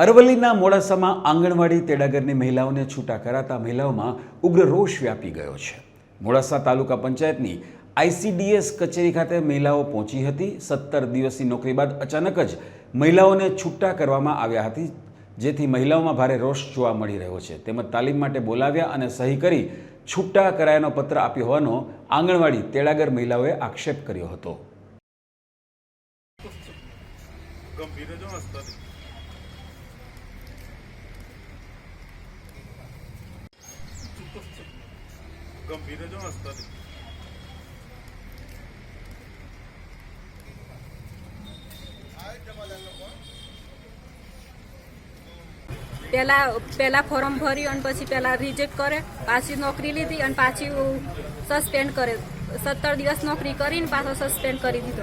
અરવલ્લીના મોડાસામાં આંગણવાડી તેડાગરની મહિલાઓને છૂટા કરાતા મહિલાઓમાં ઉગ્ર રોષ વ્યાપી ગયો છે. મોડાસા તાલુકા પંચાયતની આઈસીડીએસ કચેરી ખાતે મહિલાઓ પહોંચી હતી. સત્તર દિવસની નોકરી બાદ અચાનક જ મહિલાઓને છૂટા કરવામાં આવ્યા હતી, જેથી મહિલાઓમાં ભારે રોષ જોવા મળી રહ્યો છે. તેમજ તાલીમ માટે બોલાવ્યા અને સહી કરી છૂટા કરાયાનો પત્ર આપ્યો હોવાનો આંગણવાડી તેડાગર મહિલાઓએ આક્ષેપ કર્યો હતો. હતી ગંભીર જ પહેલા પહેલા ફોર્મ ભરી અને પછી પહેલા રિજેક્ટ કરે, પાછી નોકરી લીધી અને પાછી સસ્પેન્ડ કરે. સત્તર દિવસ નોકરી કરીને પાછો સસ્પેન્ડ કરી દીધો.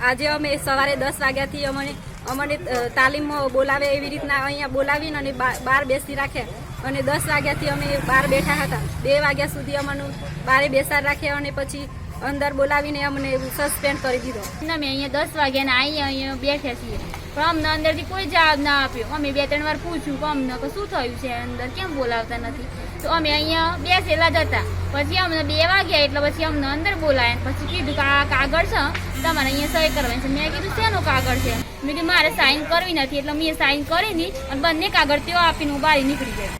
આજે અમે સવારે દસ વાગ્યાથી અમને અમને તાલીમમાં બોલાવે એવી રીતના અહીંયા બોલાવીને અને બા- બહાર બેસી રાખે. અને દસ વાગ્યાથી અમે બહાર બેઠા હતા. બે વાગ્યા સુધી અમને બારે બેસાડ રાખ્યા અને પછી અંદર બોલાવીને અમને સસ્પેન્ડ કરી દીધો. અમે અહીંયા દસ વાગ્યાના આવીએ અહીંયા બેઠા છીએ. પણ અમને અંદરથી કોઈ જવાબ ના આપ્યો. અમે બે, ત્રણ વાર પૂછ્યું કે અમને કે શું થયું છે અંદર? કેમ બોલાવતા નથી? તો અમે અહીંયા બેસેલા જ હતા. પછી અમને બે વાગ્યા એટલે પછી અમને અંદર બોલાયા પછી કીધું કે આ કાગળ છે, તમારે અહીંયા સહી કરવાની છે. મેં કીધું, શેનો કાગળ છે? મેં કીધું, મારે સાઈન કરવી નથી. એટલે મેં સાઈન કરી નહીં અને બંને કાગળ તેઓ આપીને હું બહાર નીકળી ગઈ.